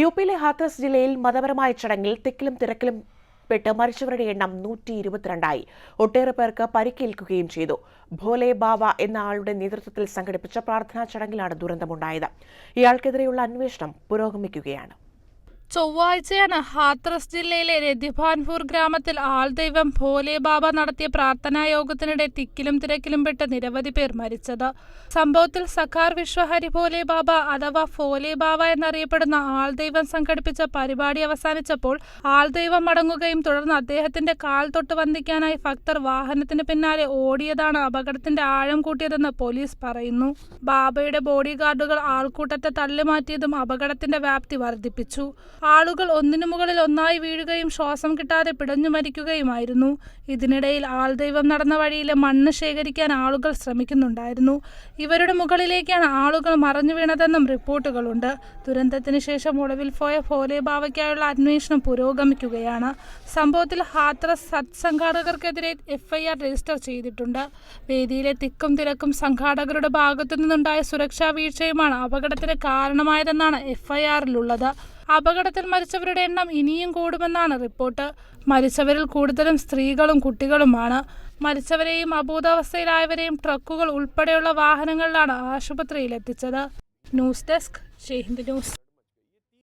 U പിയിലെ ഹാത്രസ് ജില്ലയിൽ മതപരമായ ചടങ്ങിൽ തിക്കിലും തിരക്കിലും പെട്ട് മരിച്ചവരുടെ എണ്ണം നൂറ്റി ഇരുപത്തിരണ്ടായി ഒട്ടേറെ പേർക്ക് പരിക്കേൽക്കുകയും ചെയ്തു. ഭോലെ ബാവ എന്ന ആളുടെ നേതൃത്വത്തിൽ സംഘടിപ്പിച്ച പ്രാർത്ഥനാ ചടങ്ങിലാണ് ദുരന്തമുണ്ടായത്. ഇയാൾക്കെതിരെയുള്ള അന്വേഷണം പുരോഗമിക്കുകയാണ്. ചൊവ്വാഴ്ചയാണ് ഹാത്രസ് ജില്ലയിലെ രതിഭാൻപൂർ ഗ്രാമത്തിൽ ആൾദൈവം ഭോലെ ബാബ നടത്തിയ പ്രാർത്ഥനാ യോഗത്തിനിടെ തിക്കിലും തിരക്കിലും പെട്ട് നിരവധി പേർ മരിച്ചത്. സംഭവത്തിൽ സഖാർ വിശ്വഹരി ഭോലെ ബാബ അഥവാ ഫോലേബാബ എന്നറിയപ്പെടുന്ന ആൾദൈവം സംഘടിപ്പിച്ച പരിപാടി അവസാനിച്ചപ്പോൾ ആൾദൈവം മടങ്ങുകയും തുടർന്ന് അദ്ദേഹത്തിന്റെ കാൽ തൊട്ട് വന്ദിക്കാനായി ഭക്തർ വാഹനത്തിന് പിന്നാലെ ഓടിയതാണ് അപകടത്തിന്റെ ആഴം കൂട്ടിയതെന്ന് പോലീസ് പറയുന്നു. ബാബയുടെ ബോഡി ഗാർഡുകൾ ആൾക്കൂട്ടത്തെ തള്ളിമാറ്റിയതും അപകടത്തിന്റെ വ്യാപ്തി വർദ്ധിപ്പിച്ചു. ആളുകൾ ഒന്നിനു മുകളിൽ ഒന്നായി വീഴുകയും ശ്വാസം കിട്ടാതെ പിടഞ്ഞു മരിക്കുകയുമായിരുന്നു. ഇതിനിടയിൽ ആൾദൈവം നടന്ന വഴിയിലെ മണ്ണ് ശേഖരിക്കാൻ ആളുകൾ ശ്രമിക്കുന്നുണ്ടായിരുന്നു. ഇവരുടെ മുകളിലേക്കാണ് ആളുകൾ മറഞ്ഞു വീണതെന്നും റിപ്പോർട്ടുകളുണ്ട്. ദുരന്തത്തിന് ശേഷം ഒളിവിൽ പോയ ഭോലെ ബാവയ്ക്കായുള്ള അന്വേഷണം പുരോഗമിക്കുകയാണ്. സംഭവത്തിൽ ഹാത്രസ് സത് സംഘാടകർക്കെതിരെ എഫ്ഐആർ രജിസ്റ്റർ ചെയ്തിട്ടുണ്ട്. വേദിയിലെ തിക്കും തിരക്കും സംഘാടകരുടെ ഭാഗത്തു നിന്നുണ്ടായ സുരക്ഷാ വീഴ്ചയുമാണ് അപകടത്തിന് കാരണമായതെന്നാണ് എഫ്ഐആറിലുള്ളത്. അപകടത്തിൽ മരിച്ചവരുടെ എണ്ണം ഇനിയും കൂടുമെന്നാണ് റിപ്പോർട്ട്. മരിച്ചവരിൽ കൂടുതലും സ്ത്രീകളും കുട്ടികളുമാണ്. മരിച്ചവരെയും അബോധാവസ്ഥയിലായവരെയും ട്രക്കുകൾ ഉൾപ്പെടെയുള്ള വാഹനങ്ങളിലാണ് ആശുപത്രിയിൽ എത്തിച്ചത് ന്യൂസ് ഡെസ്ക് ഷെയ്ഹിന്ദ് ന്യൂസ്.